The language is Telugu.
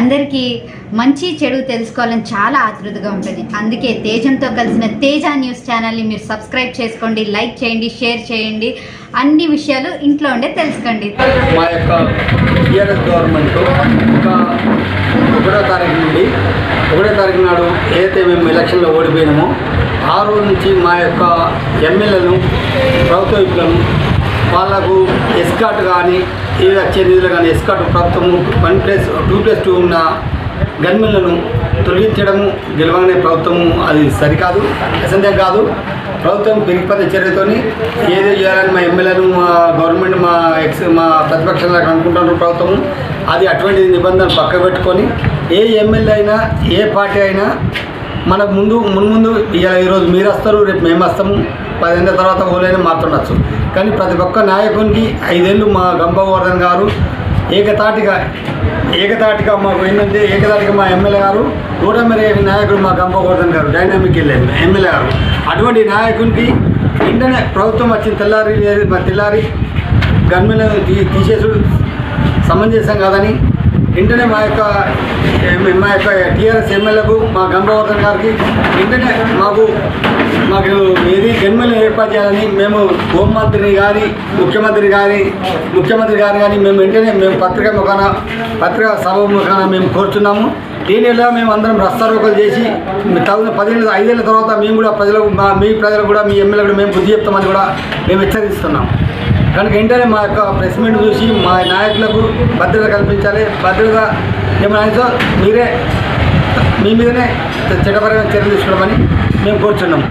అందరికీ మంచి చెడు తెలుసుకోవాలని చాలా ఆతృతగా ఉంటుంది. అందుకే తేజంతో కలిసిన తేజ న్యూస్ ఛానల్ని మీరు సబ్స్క్రైబ్ చేసుకోండి లైక్ చేయండి షేర్ చేయండి. అన్ని విషయాలు ఇంట్లో ఉండే తెలుసుకోండి. మా యొక్క టీఆర్ఎస్ గవర్నమెంట్ ఒక ఒకటో తారీఖు నుండి ఒకటో తారీఖు నాడు ఏదైతే మేము ఎలక్షన్లో ఓడిపోయినామో ఆ రోజు నుంచి మా యొక్క ఎమ్మెల్యేలను ప్రభుత్వ వాళ్ళకు ఎస్కాట్ కానీ ఏది వచ్చే నిధులు కానీ ఎస్కాట్ ప్రభుత్వము one plus two plus two ఉన్న గన్మెన్లను తొలగించడము గెలవనే ప్రభుత్వము అది సరికాదు అసంతే కాదు. ప్రభుత్వం పెరిగిపోతే చర్యతోని ఏదో చేయాలని మా ఎమ్మెల్యేలు మా గవర్నమెంట్ మా ఎక్స్ మా ప్రతిపక్షాలకు అనుకుంటున్నారు ప్రభుత్వం అది అటువంటి నిబంధన పక్క పెట్టుకొని ఏ ఎమ్మెల్యే అయినా ఏ పార్టీ అయినా మనకు ముందు మున్ముందు ఇలా ఈరోజు మీరు వస్తారు రేపు మేము వస్తాము. పదేళ్ళ తర్వాత ఓలైనా మారుతుండొచ్చు కానీ ప్రతి ఒక్క నాయకునికి ఐదేళ్ళు మా గంపవర్ధన్ గారు ఏకతాటిగా ఏకతాటిగా మాకు ఏంటంటే ఏకతాటిగా మా ఎమ్మెల్యే గారు నూట నాయకుడు మా గంపవర్ధన్ గారు డైనామిక్ వెళ్ళారు. ఎమ్మెల్యే గారు. అటువంటి నాయకునికి వెంటనే ప్రభుత్వం వచ్చిన తెల్లారి మా తెల్లారి గన్మెన్ తీ తీసేసుడు. సమంజసం కాదని వెంటనే మా యొక్క ఎమ్- మా యొక్క టీఆర్ఎస్ ఎమ్మెల్యేకు మా గంగవర్ధన్ గారికి వెంటనే మాకు మాకు ఏది గన్మెన్ ఏర్పాటు చేయాలని మేము హోంమంత్రిని కానీ ముఖ్యమంత్రి కానీ ముఖ్యమంత్రి గారు కానీ మేము వెంటనే మేము పత్రిక ముఖాన పత్రికా సభ ముఖాన మేము కోరుతున్నాము దీనిలో మేము అందరం రస్తారోకలు చేసి తగిన పదిహేను ఐదేళ్ళ తర్వాత మేము కూడా ప్రజలకు మా మీ ప్రజలకు కూడా మీ ఎమ్మెల్యే కూడా మేము బుద్ధి చెప్తామని కూడా మేము హెచ్చరిస్తున్నాం కనుక వెంటనే మా యొక్క ప్రెస్ మీట్ చూసి మా నాయకులకు భద్రత కల్పించాలి. భద్రత ఏమైనా మీరే మీ మీదనే చట్టపరమైన చర్యలు తీసుకోవడమని మేము కోరుచున్నాం.